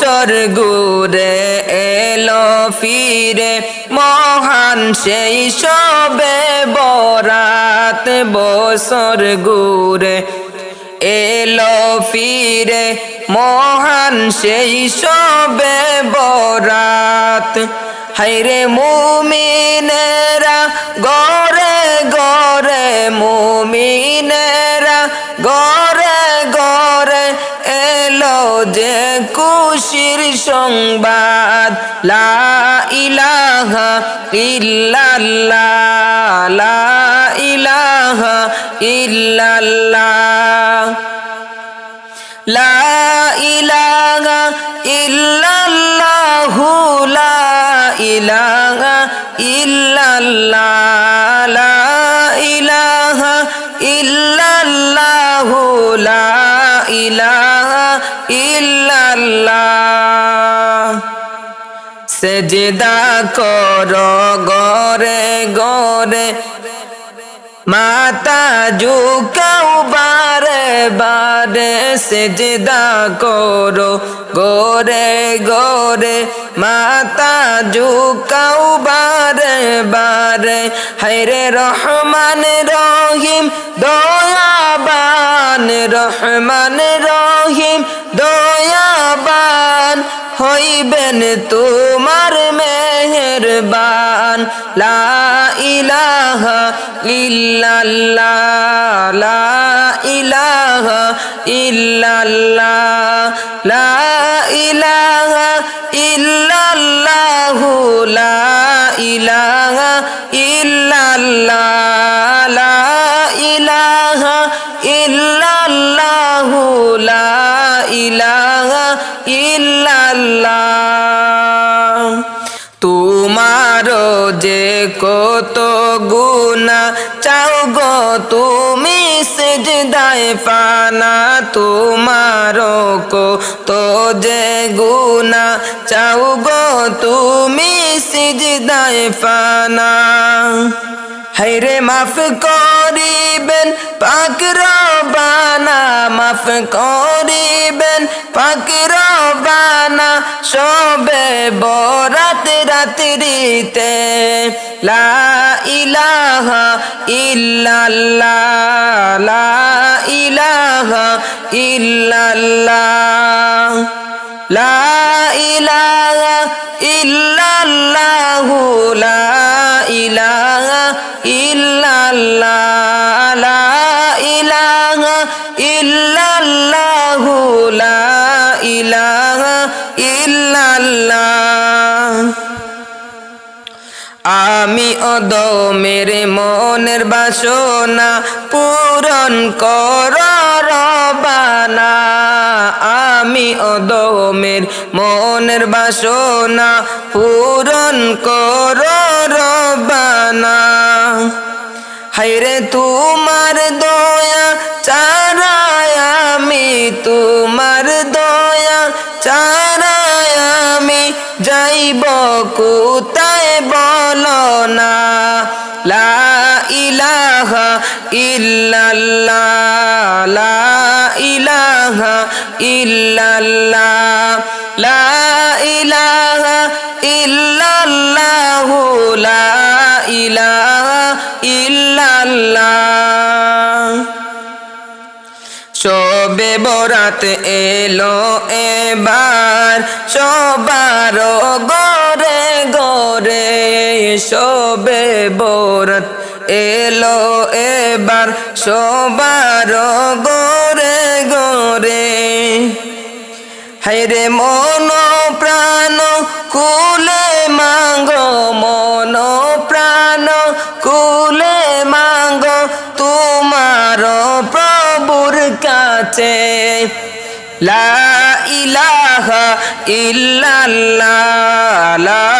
বছর ঘুরে এলো ফিরে, মহান সেই সবে বরাত বছর ঘুরে এলো ফিরে, মহান সেই সবে বরাত। হাইরে মুমিনেরা গরে গরে মুমিনেরা খুশির সংবাদ। লা ইলাহা ইল্লাল্লাহ। লা ইলাহা ইল্লাল্লাহ। লা ইলাহা ইল্লাল্লাহু লা ইলাহা ইল্লাল্লাহ। লা ইলাহা লা ইলাহা ইল্লাল্লাহ সেজদা কর গরে গরে, মাতা ঝুকাও বারে বারে, সেজদা করো গোরে গোরে, মাতা ঝুকাও বারে বারে। হাইরে রহমান রহিম দয়াবান রহমান রহিম, দয়াবান হইবেন তোমার মেহেরবান। লা ইলাহা ইল্লাল্লাহ, লা ইলাহা ইল্লাল্লাহ, লা ইলাহা ইল্লাল্লাহু, লা ইলাহা যে কত গুণা চাও গো তুমি সেজদায় ফানা তোমারও কত যে গুণা চাও গো তুমি সেজদায় ফানা হাইরে মাফ করিবেন, পাক রবানা, মাফ করিবেন, পাক রবানা, সবে বরাত রাত্রিতে লা ইলাহা ইল্লাল্লাহ লা অদ মেরে মনের বাসনা, পূরণ কর রবানা। আমি অদমের মনের বাসনা, পূরণ কর রবানা। হাইরে তোমার দয়া, চারায় আমি তোমার দয়া, চারায় আমি যাইব কোথায় বলো না, লা ইলাহা ইল্লাল্লাহ, লা ইলাহা ইল্লাল্লাহ, লা ইলাহা ইল্লাল্লাহু, লা ইলাহা ইল্লাল্লাহ। সবে বরাত এলো এবার, সবার গরে গরে সবে বরাত এলো এবার সবার গরে গরে হাইরে মন প্রাণ, কুলে মাঙ্গ, মন প্রাণ, কুলে মাঙ্গ, তোমার প্রভুর কাছে। লা ইলাহা ইল্লাল্লাহ, লা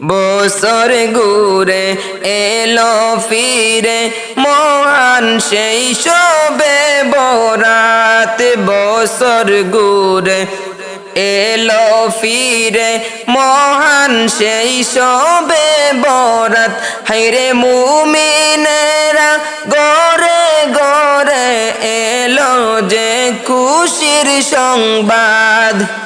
বসর গুরে এলো ফিরে, মহান সেই শোবে বরাত বসর গুরে এলো ফিরে, মহান সেই শোবে বরাত। হাইরে মুমিনেরা গরে গরে এলো যে খুশির সংবাদ।